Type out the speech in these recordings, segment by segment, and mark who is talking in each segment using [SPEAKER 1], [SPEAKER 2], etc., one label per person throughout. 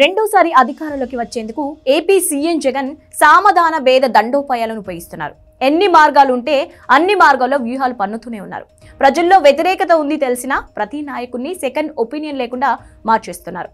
[SPEAKER 1] రెండోసారి అధికారంలోకి వచ్చేందుకు ఏపీ సీఎం జగన్ సామధాన భేద దండోపాయాలను ఉపయోగిస్తున్నారు. ఎన్ని మార్గాలుంటే అన్ని మార్గాల్లో వ్యూహాలు పన్నుతూనే ఉన్నారు. ప్రజల్లో వ్యతిరేకత ఉంది తెలిసినా ప్రతి నాయకుడిని సెకండ్ ఒపీనియన్ లేకుండా మార్చేస్తున్నారు.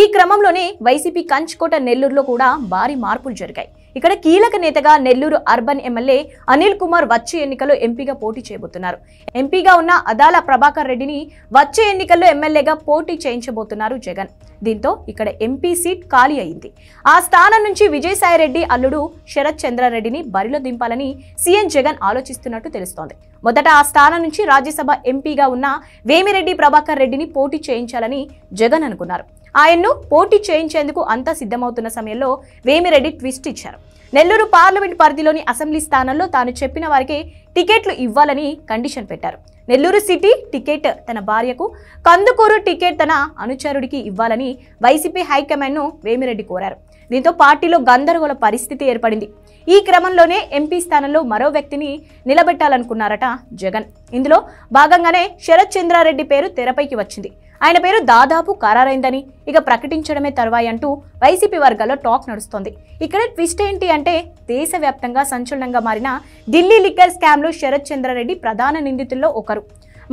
[SPEAKER 1] ఈ క్రమంలోనే వైసీపీ కంచుకోట నెల్లూరులో కూడా భారీ మార్పులు జరిగాయి. ఇక్కడ కీలక నేతగా నెల్లూరు అర్బన్ ఎమ్మెల్యే అనిల్ కుమార్ వచ్చే ఎన్నికల్లో ఎంపీగా పోటీ చేయబోతున్నారు. ఎంపీగా ఉన్న అదాల ప్రభాకర్ రెడ్డిని వచ్చే ఎన్నికల్లో ఎమ్మెల్యేగా పోటీ చేయించబోతున్నారు జగన్. దీంతో ఇక్కడ ఎంపీ సీట్ ఖాళీ అయింది. ఆ స్థానం నుంచి విజయసాయిరెడ్డి అల్లుడు శరత్ చంద్రారెడ్డిని బరిలో దింపాలని సీఎం జగన్ ఆలోచిస్తున్నట్టు తెలుస్తోంది. మొదట ఆ స్థానం నుంచి రాజ్యసభ ఎంపీగా ఉన్న వేమిరెడ్డి ప్రభాకర్ రెడ్డిని పోటీ చేయించాలని జగన్ అనుకున్నారు. ఆయన్ను పోటీ చేయించేందుకు అంతా సిద్ధమవుతున్న సమయంలో వేమిరెడ్డి ట్విస్ట్ ఇచ్చారు. నెల్లూరు పార్లమెంట్ పరిధిలోని అసెంబ్లీ స్థానంలో తాను చెప్పిన వారికి టికెట్లు ఇవ్వాలని కండిషన్ పెట్టారు. నెల్లూరు సిటీ టికెట్ తన భార్యకు కందుకూరు టికెట్ తన అనుచరుడికి ఇవ్వాలని వైసీపీ హైకమాండ్ను వేమిరెడ్డి కోరారు. దీంతో పార్టీలో గందరగోళ పరిస్థితి ఏర్పడింది. ఈ క్రమంలోనే ఎంపీ స్థానంలో మరో వ్యక్తిని నిలబెట్టాలనుకున్నారట జగన్. ఇందులో భాగంగానే శరత్ చంద్రారెడ్డి పేరు తెరపైకి వచ్చింది. ఆయన పేరు దాదాపు ఖరారైందని. ఇక ప్రకటించడమే తర్వాయి అంటూ వైసీపీ వర్గాల్లో టాక్ నడుస్తోంది. ఇక్కడ ట్విస్ట్ ఏంటి అంటే దేశవ్యాప్తంగా సంచలనంగా మారిన ఢిల్లీ లిక్కర్ స్కామ్లో శరత్ చంద్రారెడ్డి ప్రధాన నిందితుల్లో ఒకరు.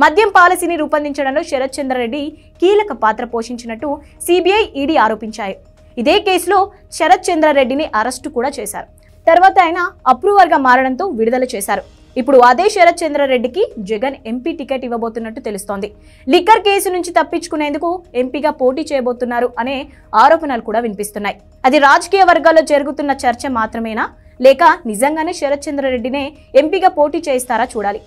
[SPEAKER 1] మద్యం పాలసీని రూపొందించడంలో శరత్ చంద్రారెడ్డి కీలక పాత్ర పోషించినట్టు సిబిఐ ఈడీ ఆరోపించాయి. ఇదే కేసులో శరత్ చంద్రారెడ్డిని అరెస్టు కూడా చేశారు. తర్వాత ఆయన అప్రూవర్గా మారడంతో విడుదల చేశారు. ఇప్పుడు అదే శరత్ చంద్రారెడ్డికి జగన్ ఎంపీ టికెట్ ఇవ్వబోతున్నట్టు తెలుస్తోంది. లిక్కర్ కేసు నుంచి తప్పించుకునేందుకు ఎంపీగా పోటీ చేయబోతున్నారు అనే ఆరోపణలు కూడా వినిపిస్తున్నాయి. అది రాజకీయ వర్గాల్లో జరుగుతున్న చర్చ మాత్రమేనా? లేక నిజంగానే శరత్ చంద్రారెడ్డినే ఎంపీగా పోటీ చేయిస్తారా చూడాలి.